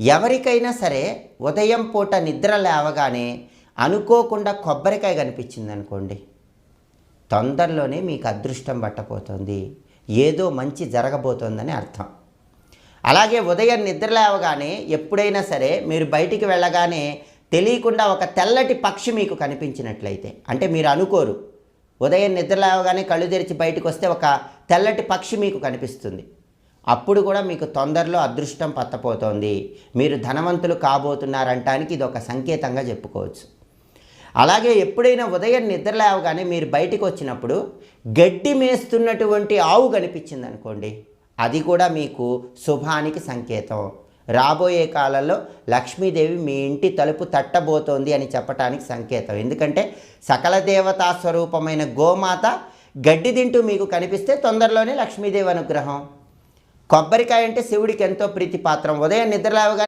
ఎవరికైనా సరే ఉదయం పూట నిద్ర లేవగానే అనుకోకుండా కొబ్బరికాయ కనిపించింది అనుకోండి తొందరలోనే మీకు అదృష్టం పట్టబోతోంది. ఏదో మంచి జరగబోతోందని అర్థం. అలాగే ఉదయం నిద్ర లేవగానే ఎప్పుడైనా సరే మీరు బయటికి వెళ్ళగానే తెలియకుండా ఒక తెల్లటి పక్షి మీకు కనిపించినట్లయితే అంటే మీరు అనుకోరు. ఉదయం నిద్ర లేవగానే కళ్ళు తెరిచి బయటకు వస్తే ఒక తెల్లటి పక్షి మీకు కనిపిస్తుంది. అప్పుడు కూడా మీకు తొందరలో అదృష్టం పత్తపోతోంది. మీరు ధనవంతులు కాబోతున్నారంటానికి ఇది ఒక సంకేతంగా చెప్పుకోవచ్చు. అలాగే ఎప్పుడైనా ఉదయం నిద్ర లేవగానే మీరు బయటికి వచ్చినప్పుడు గడ్డి మేస్తున్నటువంటి ఆవు కనిపించింది అనుకోండి అది కూడా మీకు శుభానికి సంకేతం. రాబోయే కాలంలో లక్ష్మీదేవి మీ ఇంటి తలుపు తట్టబోతోంది అని చెప్పటానికి సంకేతం. ఎందుకంటే సకల దేవతా స్వరూపమైన గోమాత గడ్డి తింటూ మీకు కనిపిస్తే తొందరలోనే లక్ష్మీదేవి అనుగ్రహం. కొబ్బరికాయ అంటే శివుడికి ఎంతో ప్రీతిపాత్రం. ఉదయం నిద్రలేవగా